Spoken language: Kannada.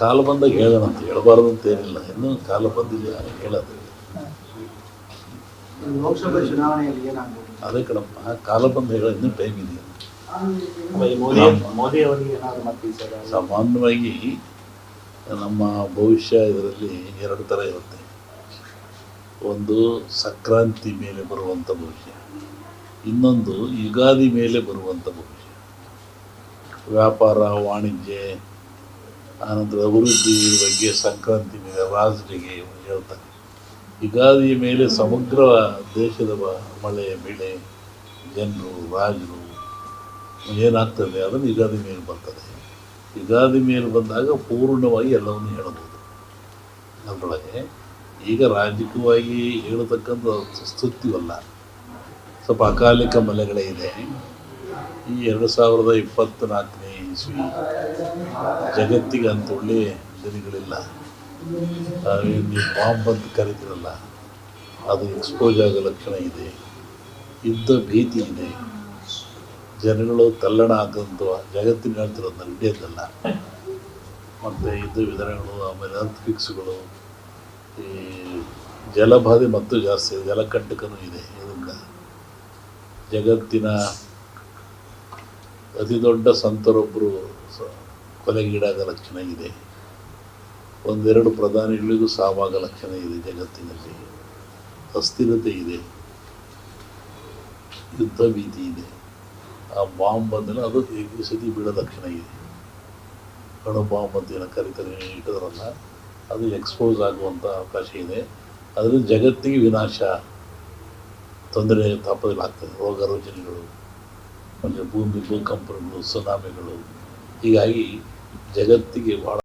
ಕಾಲ ಬಂದಾಗ ಹೇಳೋಣ ಅಂತ ಹೇಳಬಾರ್ದು ಅಂತ ಏನಿಲ್ಲ. ಇನ್ನೂ ಕಾಲ ಬಂದಿಲ್ಲ ಹೇಳೋದು ಲೋಕಸಭೆ ಚುನಾವಣೆಯಲ್ಲಿ ಏನಾಗ್ಬೋದು? ಅದೇ ಕಣಪ್ಪ ಕಾಲ ಬಂದ ಹೇಳೋ ಇನ್ನೂ ಟೈಮ್ ಇದೆ ಮೋದಿ ಮೋದಿ ಅವರಿಗೆ ಏನಾದ್ರು ಮತ್ತೆ ಈ ಸಲ? ಸಾಮಾನ್ಯವಾಗಿ ನಮ್ಮ ಭವಿಷ್ಯ ಇದರಲ್ಲಿ ಎರಡು ಥರ ಇರುತ್ತೆ. ಒಂದು ಸಂಕ್ರಾಂತಿ ಮೇಲೆ ಬರುವಂಥ ಭವಿಷ್ಯ. ಇನ್ನೊಂದು ಯುಗಾದಿ ಮೇಲೆ ಬರುವಂಥ ಭವಿಷ್ಯ. ವ್ಯಾಪಾರ ವಾಣಿಜ್ಯ ಆನಂತರ ಅಭಿವೃದ್ಧಿ ಬಗ್ಗೆ ಸಂಕ್ರಾಂತಿ ಮೇಲೆ ರಾಜರಿಗೆ ಹೇಳ್ತಾರೆ. ಯುಗಾದಿಯ ಮೇಲೆ ಸಮಗ್ರ ದೇಶದ ಮಳೆ, ಬೆಳೆ, ಜನರು, ರಾಜರು ಏನಾಗ್ತದೆ ಅದನ್ನು ಯುಗಾದಿ ಮೇಲೆ ಬರ್ತದೆ. ಯುಗಾದಿ ಮೇಲೆ ಬಂದಾಗ ಪೂರ್ಣವಾಗಿ ಎಲ್ಲವನ್ನು ಹೇಳಬಹುದು ಅದರೊಳಗೆ ಈಗ ರಾಜಕೀಯವಾಗಿ ಹೇಳತಕ್ಕಂಥ ಸ್ತುತಿವಲ್ಲ ಸ್ವಲ್ಪ ಅಕಾಲಿಕ ಮಲೆಗಳೇ ಇದೆ. ಈ ಎರಡು ಸಾವಿರದ ಇಪ್ಪತ್ತ್ನಾಲ್ಕನೇ ಇಸ್ವಿ ಜಗತ್ತಿಗೆ ಅಂತ ಒಳ್ಳೆ ದಿನಗಳಿಲ್ಲ ಬಾಂಬ್ ಅಂತ ಕರಿತೀರಲ್ಲ, ಅದು ಎಕ್ಸ್ಪೋಸ್ ಆಗೋ ಲಕ್ಷಣ ಇದೆ, ಯುದ್ಧ ಭೀತಿ ಇದೆ. ಜನಗಳು ತಲ್ಲಣ ಆಗಂತ ಜಗತ್ತಿನ ಹೇಳ್ತಿರೋದು ನಡೆಯೋದಲ್ಲ ಮತ್ತು ಯುದ್ಧ ವಿಧಾನಗಳು, ಆಮೇಲೆ ಅರ್ತ್ ಫಿಕ್ಸ್ಗಳು ಈ ಜಲಬಾಧೆ ಮತ್ತು ಜಾಸ್ತಿ ಇದೆ, ಜಲಕಂಟಕನೂ ಇದೆ. ಇದಕ್ಕೆ ಜಗತ್ತಿನ ಅತಿ ದೊಡ್ಡ ಸಂತರೊಬ್ಬರು ಕೊಲೆಗೀಡಾಗ ಲಕ್ಷಣ ಇದೆ. ಒಂದೆರಡು ಪ್ರಧಾನಿಗಳಿಗೂ ಸಾವಾಗ ಲಕ್ಷಣ ಇದೆ ಜಗತ್ತಿನಲ್ಲಿ. ಅಸ್ಥಿರತೆ ಇದೆ. ಯುದ್ಧ ಭೀತಿ ಇದೆ. ಆ ಬಾಂಬ್ ಬಂದರೆ ಅದು ಈ ಸತಿ ಬೀಳೋ ಲಕ್ಷಣ ಇದೆ. ಅಣು ಬಾಂಬ್ ಅಂತ ಏನೋ ಕರಿತಾರೆ ಇಟ್ಟಿದ್ರಲ್ಲ ಅದು ಎಕ್ಸ್ಪೋಸ್ ಆಗುವಂಥ ಅವಕಾಶ ಇದೆ. ಅದರಿಂದ ಜಗತ್ತಿಗೆ ವಿನಾಶ, ತೊಂದರೆ ತಾಪದಲ್ಲಾಗ್ತದೆ ರೋಗ ರುಜಿನಗಳು. ಮತ್ತು ಭೂಮಿ ಭೂಕಂಪಗಳು ಸುನಾಮಿಗಳು. ಹೀಗಾಗಿ ಜಗತ್ತಿಗೆ ಭಾಳ